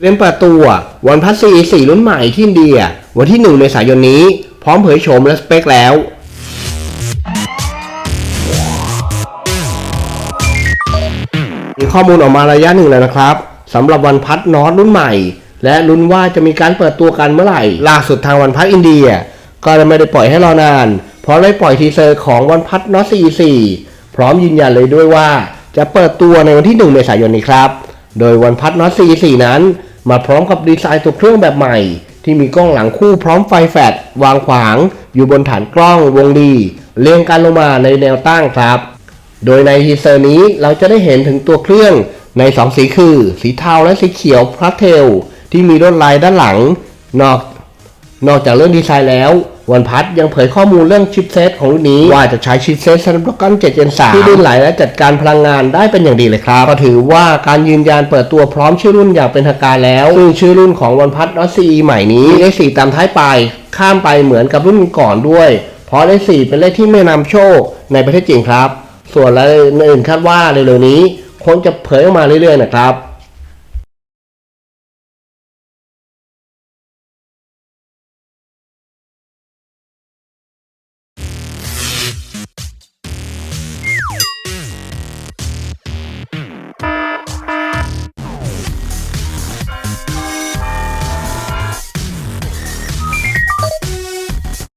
เรียนเปิดตัววันพัสซีสีรุ่นใหม่ที่อินเดีย วันที่ 1 เมษายนนี้ พร้อมเผยโฉมและสเปคแล้ว มีข้อมูลออกมาระยะหนึ่งแล้วนะครับสำหรับวันพัดนอตรุ่นใหม่ และลุ้นว่าจะมีการเปิดตัวกันเมื่อไหร่ ล่าสุดทางวันพัดอินเดีย ก็ไม่ได้ปล่อยให้รอนาน เพราะได้ปล่อยทีเซอร์ของวันพัดนอต44 พร้อมยืนยันเลยด้วยว่า จะเปิดตัวในวันที่ 1 เมษายนนี้ครับโดยวันพัดนอต 44 นั้น มาพร้อมกับดีไซน์ตัวเครื่องแบบใหม่ ที่มีกล้องหลังคู่พร้อมไฟแฟลชวางขวาง อยู่บนฐานกล้องวงรีเรียงกันลงมาในแนวตั้งครับ โดยในทีเซอร์นี้เราจะได้เห็นถึงตัวเครื่องใน 2 สีคือ สีเทาและสีเขียวพลัสเทลที่มีลวดลายด้านหลัง นอก นอกจากเรื่องดีไซน์แล้ว วันพัทยังเผยข้อมูลเรื่องชิปเซตของรุ่นนี้ ว่าจะใช้ชิปเซต Snapdragon 7 Gen 3ที่ลื่นไหลและจัดการพลังงานได้เป็นอย่างดีเลยครับ ก็ถือว่าการยืนยันเปิดตัวพร้อมชื่อรุ่นอย่างเป็นทางการแล้วซึ่งชื่อรุ่นของวันพัท Nord CE ใหม่นี้เลข4ตามท้ายไป ข้ามไปเหมือนกับรุ่นก่อนด้วย เพราะเลข4เป็นเลขที่ไม่นำโชคในประเทศจีนครับ ส่วนรายละเอียดอื่นคาดว่าเร็วๆนี้คงจะเผยออกมาเรื่อยๆนะครับ